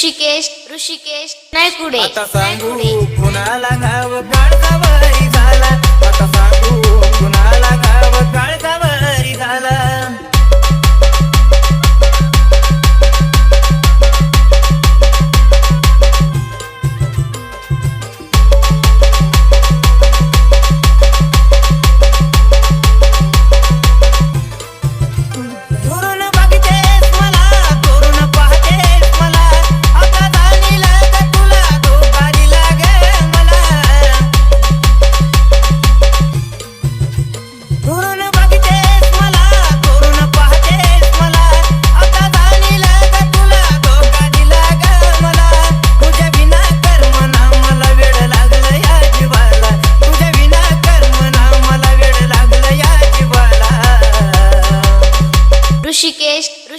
ऋषिकेश ऋषिकेश नाही कुठे कुणाला गाव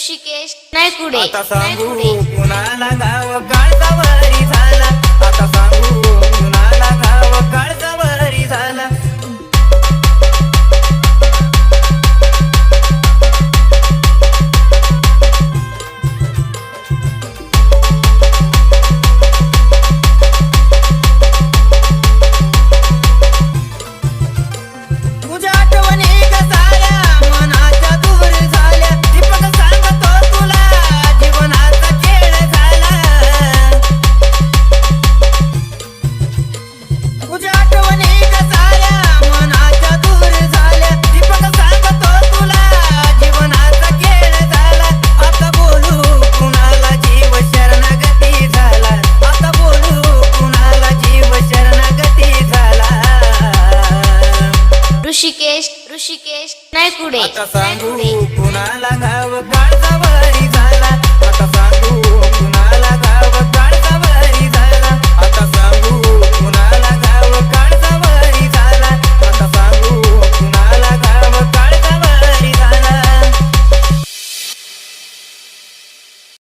ऋषिकेश नायकुडे आता कुणाला गाव झाला. आता सांगू कुणाला गाव काळचा झाला. ऋषिकेश. नाही कुठे. कुणाला गाव